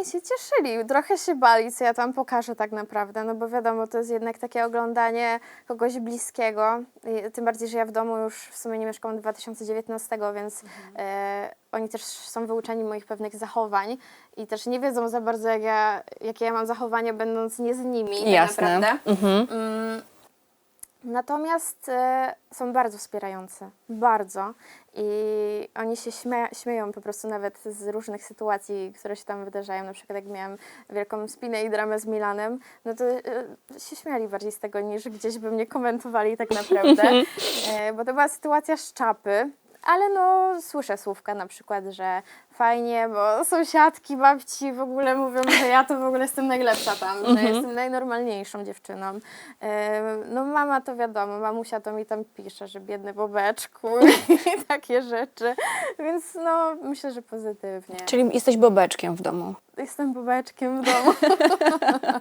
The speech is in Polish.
oni się cieszyli, trochę się bali, co ja tam pokażę tak naprawdę, no bo wiadomo, to jest jednak takie oglądanie kogoś bliskiego, I tym bardziej, że ja w domu już w sumie nie mieszkam od 2019, więc e, oni też są wyuczeni moich pewnych zachowań i też nie wiedzą za bardzo, jak ja, jakie ja mam zachowania, będąc nie z nimi tak Jasne. naprawdę. Mhm. Natomiast e, są bardzo wspierający, bardzo. I oni się śmie śmieją po prostu nawet z różnych sytuacji, które się tam wydarzają. Na przykład jak miałam wielką spinę i dramę z Milanem, no to e, się śmiali bardziej z tego, niż gdzieś by mnie komentowali tak naprawdę. E, bo to była sytuacja z czapy. Ale no, słyszę słówka na przykład, że fajnie, bo sąsiadki, babci w ogóle mówią, że ja to w ogóle jestem najlepsza tam, że jestem najnormalniejszą dziewczyną. E, No mama to wiadomo, mamusia to mi tam pisze, że biedny bobeczku i takie rzeczy, więc no myślę, że pozytywnie. Czyli jesteś bobeczkiem w domu. Jestem bobeczkiem w domu.